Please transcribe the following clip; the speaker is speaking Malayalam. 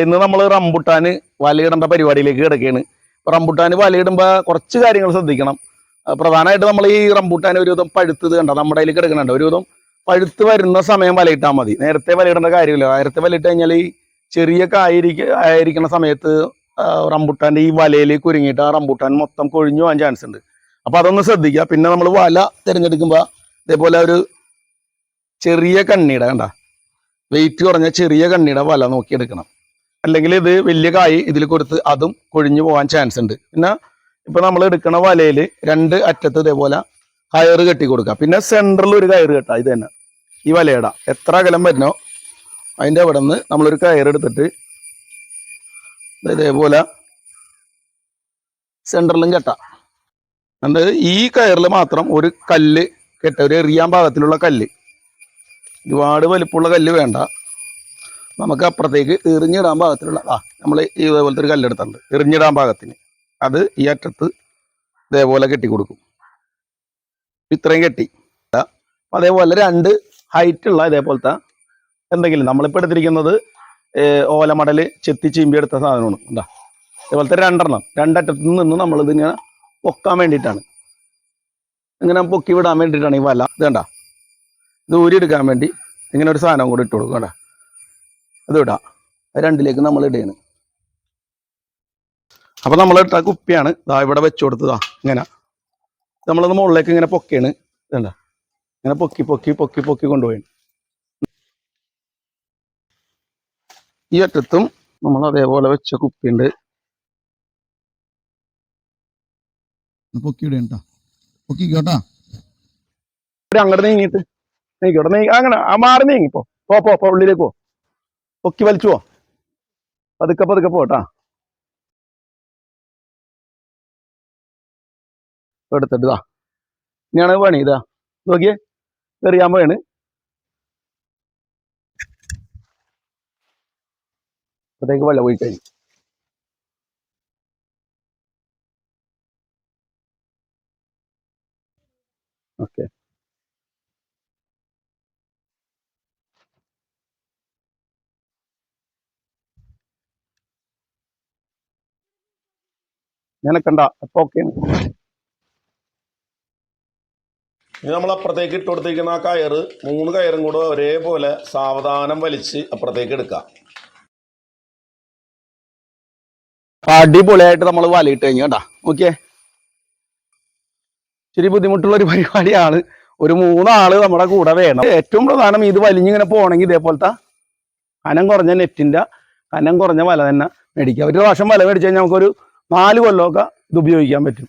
ഇന്ന് നമ്മൾ റംബുട്ടാന് വലയിടേണ്ട പരിപാടിയിലേക്ക് കിടക്കുകയാണ്. റംബുട്ടാന് വലയിടുമ്പോൾ കുറച്ച് കാര്യങ്ങൾ ശ്രദ്ധിക്കണം. പ്രധാനമായിട്ട് നമ്മൾ ഈ റംബുട്ടാൻ ഒരുവിധം പഴുത്തത് കണ്ട? നമ്മുടെ അതിൽ കിടക്കുന്നുണ്ട്. ഒരുവിധം പഴുത്ത് വരുന്ന സമയം വലയിട്ടാൽ മതി. നേരത്തെ വലയിടേണ്ട കാര്യമില്ല. നേരത്തെ വലയിട്ട് കഴിഞ്ഞാൽ ഈ ചെറിയ കായിരിക്ക ആയിരിക്കുന്ന സമയത്ത് റംബുട്ടാന്റെ ഈ വലയിൽ കുരുങ്ങിയിട്ട് ആ റംബുട്ടാൻ മൊത്തം കൊഴിഞ്ഞു പോകാൻ ചാൻസ് ഉണ്ട്. അപ്പോൾ അതൊന്ന് ശ്രദ്ധിക്കുക. പിന്നെ നമ്മൾ വല തിരഞ്ഞെടുക്കുമ്പോൾ ഇതേപോലെ ഒരു ചെറിയ കണ്ണിയുടെ കണ്ട? വെയിറ്റ് കുറഞ്ഞ ചെറിയ കണ്ണിയുടെ വല നോക്കി എടുക്കണം അല്ലെങ്കിൽ ഇത് വലിയ കായ് ഇതിൽ കൊടുത്ത് അതും കൊഴിഞ്ഞു പോകാൻ ചാൻസ് ഉണ്ട്. പിന്നെ ഇപ്പൊ നമ്മൾ എടുക്കുന്ന വലയിൽ രണ്ട് അറ്റത്ത് ഇതേപോലെ കയറ് കെട്ടി കൊടുക്കുക. പിന്നെ സെന്ററിൽ ഒരു കയറ് കെട്ടാ ഇത് തന്നെ. ഈ വലയിട എത്ര അകലം വരുന്നോ അതിന്റെ അവിടെ നിന്ന് നമ്മളൊരു കയറെടുത്തിട്ട് ഇതേപോലെ സെൻട്രലും കെട്ടാം. എന്നിട്ട് ഈ കയറിൽ മാത്രം ഒരു കല്ല് കെട്ട ഒരു എറിയാൻ പാകത്തിലുള്ള കല്ല്. ഒരുപാട് വലിപ്പമുള്ള കല്ല് വേണ്ട. നമുക്ക് അപ്പുറത്തേക്ക് എറിഞ്ഞിടാൻ പാകത്തിലുള്ള ആ നമ്മൾ ഇതേപോലത്തെ ഒരു കല്ലെടുത്തിട്ടുണ്ട്. എറിഞ്ഞിടാൻ ഭാഗത്തിന്. അത് ഈ അറ്റത്ത് ഇതേപോലെ കെട്ടി കൊടുക്കും ഇത്രയും കെട്ടി. അതേപോലെ രണ്ട് ഹൈറ്റ് ഉള്ള ഇതേപോലത്തെ എന്തെങ്കിലും നമ്മളിപ്പോൾ എടുത്തിരിക്കുന്നത് ഓലമടൽ ചെത്തി ചീമ്പി എടുത്ത സാധനമാണ്. എന്താ അതേപോലത്തെ രണ്ടെണ്ണം. രണ്ടറ്റത്ത് നിന്ന് നമ്മൾ ഇതിങ്ങനെ പൊക്കാൻ വേണ്ടിയിട്ടാണ്. ഇങ്ങനെ പൊക്കി വിടാൻ വേണ്ടിയിട്ടാണ് ഈ വല. ഇത് കണ്ട? ഇത് ഊരിയെടുക്കാൻ വേണ്ടി ഇങ്ങനെ ഒരു സാധനം കൂടി ഇട്ട് കൊടുക്കും. കണ്ട? ഇത് ഇടാം. രണ്ടിലേക്ക് നമ്മൾ ഇടയാണ്. അപ്പൊ നമ്മൾ ഇട്ട കുപ്പിയാണ് ദാ ഇവിടെ വെച്ചു കൊടുത്തതാ ഇങ്ങനെ. നമ്മളത് മുകളിലേക്ക് ഇങ്ങനെ പൊക്കയാണ്. ഇതണ്ട? ഇങ്ങനെ പൊക്കി പൊക്കി പൊക്കി പൊക്കി കൊണ്ടുപോയി ഈ അറ്റത്തും നമ്മൾ അതേപോലെ വെച്ച കുപ്പിയുണ്ട്. പൊക്കിയുടെ കേട്ടോ പൊക്കിക്കോട്ടാ ഇവിടെ അങ്ങോട്ട് നീങ്ങിയിട്ട്. നീങ്ങിക്കോട്ടെ നീങ്ങി അങ്ങനെ ആ മാറി നീങ്ങിപ്പോ. പോ പോ ഉള്ളിലേക്ക് പോ. പൊക്കി വലിച്ചു പോ പതുക്കെ പതുക്കെ പോട്ടാ. എടുത്തിട്ടാ ഇനിയാണ് പണി ഇതാ. നോക്കിയേ എറിയാൻ പോയാണ് അപ്പോഴത്തേക്ക് വെള്ളം പോയി കഴിഞ്ഞു. ഓക്കെ. നിനക്കണ്ട. അപ്പൊ ഇനി നമ്മൾ അപ്പുറത്തേക്ക് ഇട്ട് കൊടുത്തിരിക്കുന്ന ആ കയറ് മൂന്ന് കയറും കൂടെ ഒരേപോലെ സാവധാനം വലിച്ച് അപ്പുറത്തേക്ക് എടുക്കാം അടിപൊളിയായിട്ട് നമ്മൾ വലയിട്ട് കഴിഞ്ഞു കേട്ടാ ഓക്കെ ഇച്ചിരി ബുദ്ധിമുട്ടുള്ള ഒരു പരിപാടിയാണ്. ഒരു മൂന്നാൾ നമ്മുടെ കൂടെ വേണം. ഏറ്റവും പ്രധാനം ഇത് വലിഞ്ഞിങ്ങനെ പോകണമെങ്കിൽ ഇതേപോലത്തെ കനം കുറഞ്ഞ നെറ്റിന്റെ കനം കുറഞ്ഞ വല തന്നെ മേടിക്കുക. ഒരു പ്രാവശ്യം വല മേടിച്ചു കഴിഞ്ഞാൽ നമുക്കൊരു നാല് കൊല്ലമൊക്കെ ഇത് ഉപയോഗിക്കാൻ പറ്റും.